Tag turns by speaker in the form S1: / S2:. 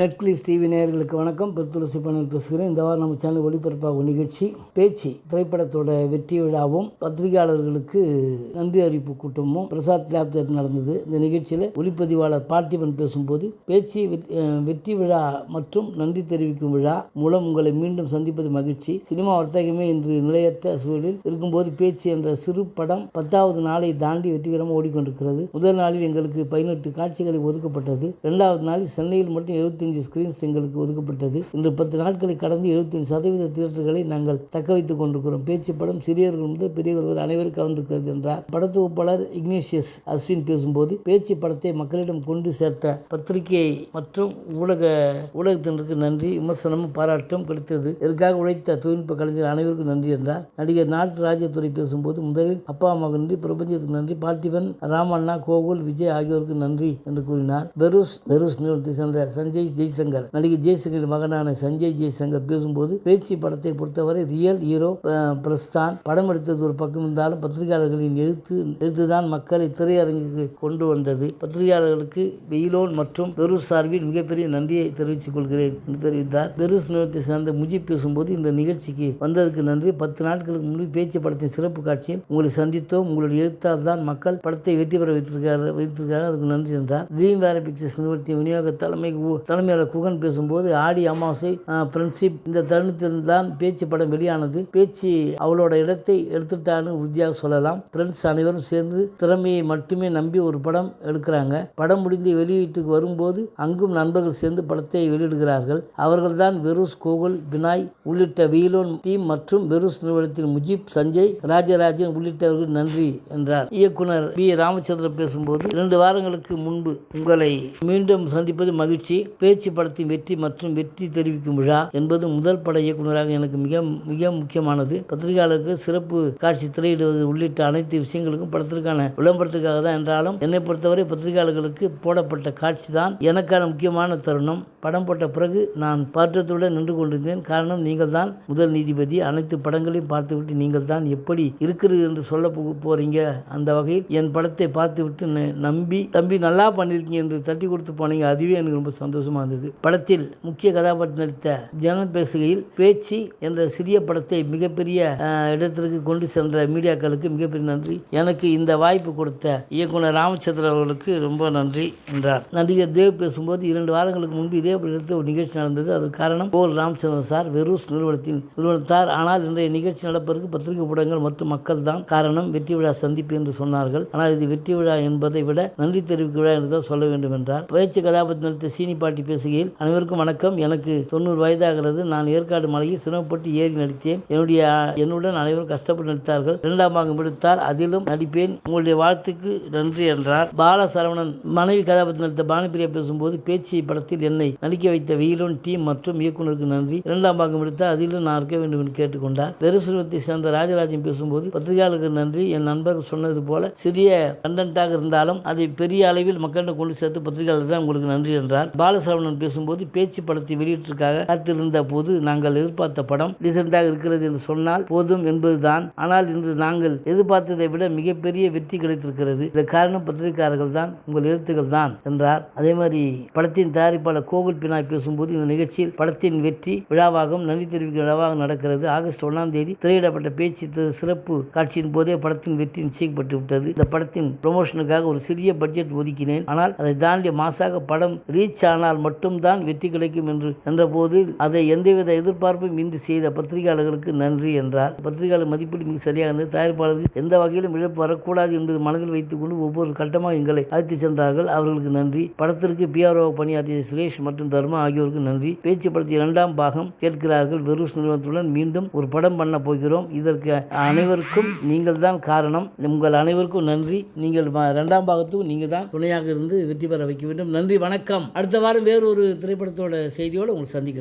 S1: Netflix TV நேயர்களுக்கு வணக்கம். பெருத்துளசி பண்ணல் பேசுகிறேன். இந்த வாரம் நம்ம சேனல் ஒளிபரப்பாகும் நிகழ்ச்சி பேச்சு திரைப்படத்தோட வெற்றி விழாவும் பத்திரிகையாளர்களுக்கு நன்றி அறிவிப்பு கூட்டமும் பிரசாத் லேப் நடந்தது. இந்த நிகழ்ச்சியில் ஒளிப்பதிவாளர் பார்த்திபன் பேசும்போது பேச்சு வெற்றி விழா மற்றும் நன்றி தெரிவிக்கும் விழா மூலம் உங்களை மீண்டும் சந்திப்பது மகிழ்ச்சி. சினிமா வர்த்தகமே இன்று நிலையற்ற சூழலில் இருக்கும்போது பேச்சு என்ற சிறு படம் பத்தாவது நாளை தாண்டி வெற்றிகரமாக ஓடிக்கொண்டிருக்கிறது. முதல் நாளில் எங்களுக்கு பதினெட்டு காட்சிகளை ஒதுக்கப்பட்டது. இரண்டாவது நாளில் சென்னையில் மட்டும் 75 ஸ்கிரீன்ஸ் எங்களுக்கு ஒதுக்கப்பட்டது. இன்று பத்து நாட்களை கடந்து 75% சதவீத தியேட்டர்களை நாங்கள் தக்க வைத்துக் கொண்டிருக்கிறோம். பேச்சு படம் சிறியவர்கள் முதல் பெரியவர்கள் வரை அனைவரும் கவர்ந்திருக்கிறது என்றார். படத்தொகுப்பாளர் இக்னேஷியஸ் அஸ்வின் பேசும்போது பேச்சு படத்தை மக்களிடம் கொண்டு சேர்த்த பத்திரிகை மற்றும் ஊடக ஊடகத்தினருக்கு நன்றி விமர்சனமும் பாராட்டும் கிடைத்தது. இதற்காக உழைத்த தொழில்நுட்ப கலைஞர் அனைவருக்கும் நன்றி என்றார். நடிகர் நாட்டு ராஜதுரை பேசும்போது முதலில் அப்பா அம்மாவுக்கு நன்றி பிரபஞ்சத்துக்கு நன்றி பார்த்திபன் ராமண்ணா கோகுல் விஜய் ஆகியோருக்கு நன்றி என்று கூறினார். பெருஸ் பெருஸ் நிறுவனத்தை சேர்ந்த சஞ்சய் ஜெய்சங்கர் நடிகை ஜெய்சங்கர் மகனான சஞ்சய் ஜெய்சங்கர் பேசும்போது பேச்சு படத்தை பொறுத்தவரை ரியல் ஹீரோ பிரஸ்தான். படம் எடுத்தது ஒரு பக்கம் இருந்தாலும் பத்திரிகையாளர்களின் எழுத்து எழுத்துதான் மக்களை திரையரங்குக்கு கொண்டு வந்தது. பத்திரிகையாளர்களுக்கு வெயிலோன் மற்றும் பெருஸ் சார்பில் மிகப்பெரிய நன்றியை தெரிவித்துக் கொள்கிறேன் என்று தெரிவித்தார். பெருஸ் நிறுவனத்தை சேர்ந்த முஜிப் பேசும்போது இந்த நிகழ்ச்சிக்கு வந்ததற்கு நன்றி. பத்து நாட்களுக்கு முன்பு பேச்சு படத்தின் சிறப்பு காட்சியில் உங்களை சந்தித்தோம். உங்களுடைய எழுத்தால் தான் மக்கள் படத்தை வெற்றி பெற வைத்திருக்கிறார் வைத்திருக்கிறார் அதுக்கு நன்றி என்றார். ட்ரீம் வேர பிக்சர்ஸ் நிறுவனத்தின் விநியோக தலைமை தலைமை தலைமையாளர் குகன் பேசும்போது ஆடி அமாவாசை ஃப்ரெண்ட்ஷிப் இந்த தருணத்தில் தான் பேச்சு படம் வெளியானது. பேச்சு அவளோட இடத்தை எடுத்துட்டான்னு உறுதியாக சொல்லலாம். ஃப்ரெண்ட்ஸ் அனைவரும் சேர்ந்து திறமையை மட்டுமே நம்பி ஒரு படம் எடுக்கிறாங்க. படம் முடிந்து வெளியீட்டுக்கு வரும்போது அங்கும் நண்பர்கள் சேர்ந்து படத்தை வெளியிடுகிறார்கள். அவர்கள்தான் வெருஸ் கோகுல் பினாய் உள்ளிட்ட வீலோன் டீம் மற்றும் வெருஸ் நிறுவனத்தின் முஜிப் சஞ்சய் ராஜராஜன் உள்ளிட்டவர்கள் நன்றி என்றார். இயக்குனர் பி. ராமச்சந்திரன் பேசும்போது இரண்டு வாரங்களுக்கு முன்பு உங்களை மீண்டும் சந்திப்பது மகிழ்ச்சி. பேச்சு படத்தின் வெற்றி மற்றும் வெற்றி தெரிவிக்கும் விழா என்பது முதல் பட இயக்குனராக எனக்கு மிக மிக முக்கியமானது. பத்திரிகையாளருக்கு சிறப்பு காட்சி திரையிடுவது உள்ளிட்ட அனைத்து விஷயங்களுக்கும் படத்திற்கான விளம்பரத்துக்காக தான் என்றாலும் என்னை பொறுத்தவரை பத்திரிகையாளர்களுக்கு போடப்பட்ட காட்சி தான் எனக்கான முக்கியமான தருணம். படம் போட்ட பிறகு நான் பாற்றத்துடன் நின்று கொண்டிருந்தேன். காரணம் நீங்கள் தான் முதல் நீதிபதி. அனைத்து படங்களையும் பார்த்துவிட்டு நீங்கள் தான் எப்படி இருக்கிறது என்று சொல்ல போறீங்க? அந்த வகையில் என் படத்தை பார்த்துவிட்டு நம்பி தம்பி நல்லா பண்ணியிருக்கீங்க என்று தட்டி கொடுத்து போனீங்க. அதுவே எனக்கு ரொம்ப சந்தோஷமா இருந்தது படத்தில் முக்கிய கதாபாத்திரம் நடித்த ஜனம் பேசுகையில் பேச்சு என்ற சிறிய படத்தை மிகப்பெரிய இடத்திற்கு கொண்டு சென்ற மீடியாக்களுக்கு மிகப்பெரிய நன்றி. எனக்கு இந்த வாய்ப்பு கொடுத்த இயக்குனர் ராமச்சந்திரன் அவர்களுக்கு ரொம்ப நன்றி என்றார். நடிகர் தேவ் பேசும்போது இரண்டு வாரங்களுக்கு முன்பு இதே இடத்தில் ஒரு நிகழ்ச்சி நடந்தது. அதற்கு காரணம் போல் ராமச்சந்திரன் சார் வெரூஸ் நிறுவனத்தின் நிறுவனத்தார். ஆனால் இன்றைய நிகழ்ச்சி நடப்பதற்கு பத்திரிகை ஊடகங்கள் மற்றும் மக்கள் தான் காரணம். வெற்றி விழா சந்திப்பு என்று சொன்னார்கள். ஆனால் இது வெற்றி விழா என்பதை விட நன்றி தெரிவிக்க விழா என்று தான் சொல்ல வேண்டும் என்றார். பேச்சு கதாபாத்திரம் நடித்த சீனி பாட்டி பேசுகையில் அனைவருக்கும் வணக்கம். எனக்கு தொண்ணூறு வயதாகிறது. நான் ஏற்காடு மலையில் சிரமப்பட்டு ஏறி நடித்தேன். என்னுடைய என்னுடன் அனைவரும் கஷ்டப்பட்டு நடித்தார்கள். இரண்டாம் பாகம் எடுத்தால் அதிலும் நடிப்பேன். உங்களுடைய வாழ்த்துக்கு நன்றி என்றார். பால சரவணன் மனைவி கதாபாத்திரம் நடித்த பானுப்பிரியா பேசும்போது பேச்சு படத்தில் என்னை நடிக்க வைத்த வெயிலோன் டீம் மற்றும் இயக்குனருக்கு நன்றி. இரண்டாம் பாகம் எடுத்தால் அதிலும் நான் இருக்க வேண்டும் என்று கேட்டுக்கொண்டார். பெருசுலத்தை சேர்ந்த ராஜராஜன் பேசும்போது பத்திரிகையாளருக்கு நன்றி. என் நண்பர்கள் சொன்னது போல சிறிய கண்டென்ட்டாக இருந்தாலும் அதை பெரிய அளவில் மக்களிடம் கொண்டு சேர்த்து பத்திரிகையாளர் தான் உங்களுக்கு நன்றி என்றார். பாலசரவணன் பேசும்போது பேச்சு படத்தை வெளியிட்டிருக்காக காத்திருந்த போது நாங்கள் எதிர்பார்த்த படம் ரீசெண்டாக இருக்கிறது என்று சொன்னால் போதும் என்பதுதான். ஆனால் இன்று நாங்கள் எதிர்பார்த்ததை விட மிகப்பெரிய வெற்றி கிடைத்திருக்கிறது. இந்த காரணம் பத்திரிகையாளர்கள் தான் உங்கள் எழுத்துக்கள் தான் என்றார். அதே மாதிரி படத்தின் தயாரிப்பாளர் கோகுல் பினாய் பேசும்போது இந்த நிகழ்ச்சியில் படத்தின் வெற்றி விழாவாகவும் நன்றி தெரிவிக்கும் விழாவாக நடக்கிறது. ஆகஸ்ட் ஒன்றாம் தேதி திரையிடப்பட்ட பேச்சு சிறப்பு காட்சியின் போதே படத்தின் வெற்றி நிச்சயிக்கப்பட்டு விட்டது. இந்த படத்தின் ப்ரொமோஷனுக்காக ஒரு சிறிய பட்ஜெட் ஒதுக்கினேன். ஆனால் அதை தாண்டிய மாசாக படம் ரீச் ஆனால் மட்டும் மட்டும்தான் வெற்றி கிடைக்கும் என்று என்றபோது அதை எந்தவித எதிர்பார்ப்பும் இன்றி செய்த பத்திரிகையாளர்களுக்கு நன்றி என்றார். பத்திரிகையாளர் மதிப்பீடு மிக சரியாக இருந்தது. தயாரிப்பாளர்கள் எந்த வகையிலும் இழப்பு வரக்கூடாது என்பது மனதில் வைத்துக்கொண்டு ஒவ்வொரு கட்டமாக எங்களை அழைத்து சென்றார்கள். அவர்களுக்கு நன்றி. படத்திற்கு பிஆர்ஓ பணியாற்றிய சுரேஷ் மற்றும் தர்மா ஆகியோருக்கு நன்றி. பேச்சு படத்தின் இரண்டாம் பாகம் கேட்கிறார்கள். வெறுஸ் நிறுவனத்துடன் மீண்டும் ஒரு படம் பண்ண போகிறோம். இதற்கு அனைவருக்கும் நீங்கள் தான் காரணம். உங்கள் அனைவருக்கும் நன்றி. நீங்கள் இரண்டாம் பாகத்துக்கும் நீங்கள் தான் துணையாக இருந்து வெற்றி பெற வைக்க வேண்டும். நன்றி. வணக்கம். அடுத்த வாரம் வேறு ஒரு திரைப்படத்தோட செய்தியோடு உங்களை சந்திக்கிறேன்.